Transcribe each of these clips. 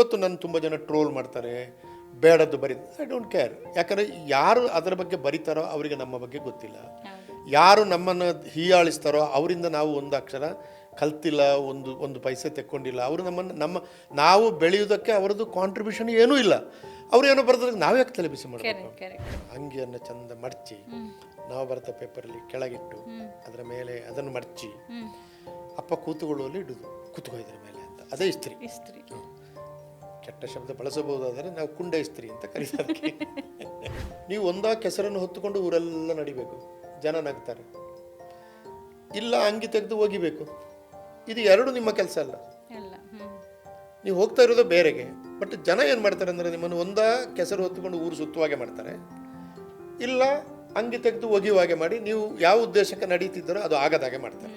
ಇವತ್ತು ನನ್ನ ತುಂಬ ಜನ ಟ್ರೋಲ್ ಮಾಡ್ತಾರೆ ಬೇಡದ್ದು ಬರೀ ಐ ಡೋಂಟ್ ಕೇರ್ ಯಾಕಂದರೆ ಯಾರು ಅದರ ಬಗ್ಗೆ ಬರೀತಾರೋ ಅವರಿಗೆ ನಮ್ಮ ಬಗ್ಗೆ ಗೊತ್ತಿಲ್ಲ. ಯಾರು ನಮ್ಮನ್ನು ಹೀಯಾಳಿಸ್ತಾರೋ ಅವರಿಂದ ನಾವು ಒಂದು ಅಕ್ಷರ ಕಲ್ತಿಲ್ಲ ಒಂದು ಒಂದು ಪೈಸೆ ತೆಕ್ಕೊಂಡಿಲ್ಲ. ಅವರು ನಮ್ಮನ್ನು ನಮ್ಮ ನಾವು ಬೆಳೆಯುವುದಕ್ಕೆ ಅವರದ್ದು ಕಾಂಟ್ರಿಬ್ಯೂಷನ್ ಏನೂ ಇಲ್ಲ. ಅವ್ರು ಏನೋ ಬರೆದ್ರೆ ನಾವು ಯಾಕೆ ತಲೆ ಬಿಸಿ ಮಾಡಬೇಕು? ಅಂಗಿಯನ್ನು ಚಂದ ಮಡಚಿ ನಾವು ಬರೆದ ಪೇಪರಲ್ಲಿ ಕೆಳಗಿಟ್ಟು ಅದರ ಮೇಲೆ ಅದನ್ನು ಮಡಚಿ ಅಪ್ಪ ಕೂತುಕೊಳ್ಳುವಲ್ಲಿ ಇಡುದು ಕೂತ್ಕೋ ಇದರ ಮೇಲೆ ಅಂತ. ಅದೇ ಇಸ್ತ್ರಿ. ಇಸ್ತ್ರಿ. ಕೆಟ್ಟ ಶಬ್ದ ಬಳಸಬಹುದಾದರೆ ನಾವು ಕುಂಡೈಸ್ತ್ರಿ ಅಂತ ಕರೀತಾರೆ. ನೀವು ಒಂದಾ ಕೆಸರನ್ನು ಹೊತ್ತುಕೊಂಡು ಊರೆಲ್ಲ ನಡಿಬೇಕು. ಜನ ನಗ್ತಾರೆ. ಇಲ್ಲ ಅಂಗಿ ತೆಗೆದು ಹೋಗಿಬೇಕು ಇದು ಎರಡು ನಿಮ್ಮ ಕೆಲಸ ಅಲ್ಲ. ನೀವು ಹೋಗ್ತಾ ಇರೋದು ಬೇರೆಗೆ ಬಟ್ ಜನ ಏನು ಮಾಡ್ತಾರೆ ಅಂದರೆ ನಿಮ್ಮನ್ನು ಒಂದಾ ಕೆಸರು ಹೊತ್ತುಕೊಂಡು ಊರು ಸುತ್ತುವಾಗೆ ಮಾಡ್ತಾರೆ. ಇಲ್ಲ ಅಂಗಿ ತೆಗೆದು ಒಗೆಯುವಾಗೆ ಮಾಡಿ ನೀವು ಯಾವ ಉದ್ದೇಶಕ್ಕೆ ನಡೀತಿದ್ದಾರೋ ಅದು ಆಗದಾಗೆ ಮಾಡ್ತಾರೆ.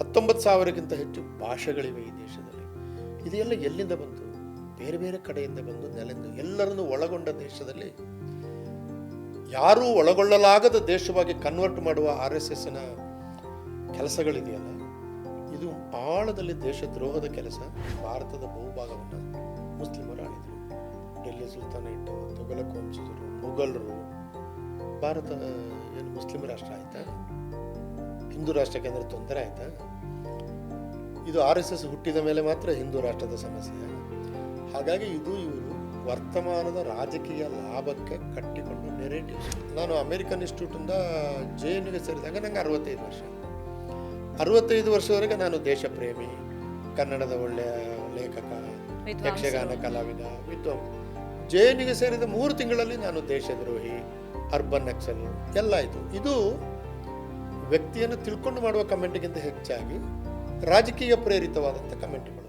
ಹತ್ತೊಂಬತ್ತು ಸಾವಿರಕ್ಕಿಂತ ಹೆಚ್ಚು ಭಾಷೆಗಳಿವೆ ಈ ದೇಶದಲ್ಲಿ. ಇದೆಲ್ಲ ಎಲ್ಲಿಂದ ಬಂತು? ಬೇರೆ ಬೇರೆ ಕಡೆಯಿಂದ ಬಂದು ನೆಲೆಂದು ಎಲ್ಲರನ್ನು ಒಳಗೊಂಡ ದೇಶದಲ್ಲಿ ಯಾರೂ ಒಳಗೊಳ್ಳಲಾಗದ ದೇಶವಾಗಿ ಕನ್ವರ್ಟ್ ಮಾಡುವ ಆರ್ ಎಸ್ ಎಸ್ನ ಕೆಲಸಗಳಿದೆಯಲ್ಲ, ಇದು ಆಳದಲ್ಲಿ ದೇಶದ್ರೋಹದ ಕೆಲಸ. ಭಾರತದ ಬಹುಭಾಗವನ್ನು ಮುಸ್ಲಿಮರು ಆಳಿದರು ಡೆಲ್ಲಿ ಸುಲ್ತಾನೇಟ್ ತುಗಲಕ್ ವಂಶಜರು ಮೊಘಲರು. ಭಾರತ ಏನು ಮುಸ್ಲಿಂ ರಾಷ್ಟ್ರ ಆಯ್ತಾ? ಹಿಂದೂ ರಾಷ್ಟ್ರಕ್ಕೆ ಅಂದರೆ ತೊಂದರೆ ಆಯ್ತಾ? ಇದು ಆರ್ ಎಸ್ ಎಸ್ ಹುಟ್ಟಿದ ಮೇಲೆ ಮಾತ್ರ ಹಿಂದೂ ರಾಷ್ಟ್ರದ ಸಮಸ್ಯೆ. ಹಾಗಾಗಿ ಇದು ಇವರು ವರ್ತಮಾನದ ರಾಜಕೀಯ ಲಾಭಕ್ಕೆ ಕಟ್ಟಿಕೊಂಡು ನೆರೇಟಿವ್ಸ್ ನಾನು ಅಮೆರಿಕನ್ ಇನ್ಸ್ಟಿಟ್ಯೂಟಿಂದ ಜೆ ಎನ್ಗೆ ಸೇರಿದಾಗ ನಂಗೆ ಅರವತ್ತೈದು ವರ್ಷ. ಅರವತ್ತೈದು ವರ್ಷದವರೆಗೆ ನಾನು ದೇಶ ಪ್ರೇಮಿ ಕನ್ನಡದ ಒಳ್ಳೆಯ ಲೇಖಕ ಯಕ್ಷಗಾನ ಕಲಾವಿದ ವಿದ್ವಾಂಸ. ಜೆ ಎನ್ಗೆ ಸೇರಿದ ಮೂರು ತಿಂಗಳಲ್ಲಿ ನಾನು ದೇಶದ್ರೋಹಿ ಅರ್ಬನ್ ನಕ್ಸಲ್ ಎಲ್ಲ ಆಯಿತು. ಇದು ವ್ಯಕ್ತಿಯನ್ನು ತಿಳ್ಕೊಂಡು ಮಾಡುವ ಕಮೆಂಟ್ಗಿಂತ ಹೆಚ್ಚಾಗಿ ರಾಜಕೀಯ ಪ್ರೇರಿತವಾದಂಥ ಕಮೆಂಟ್ಗಳು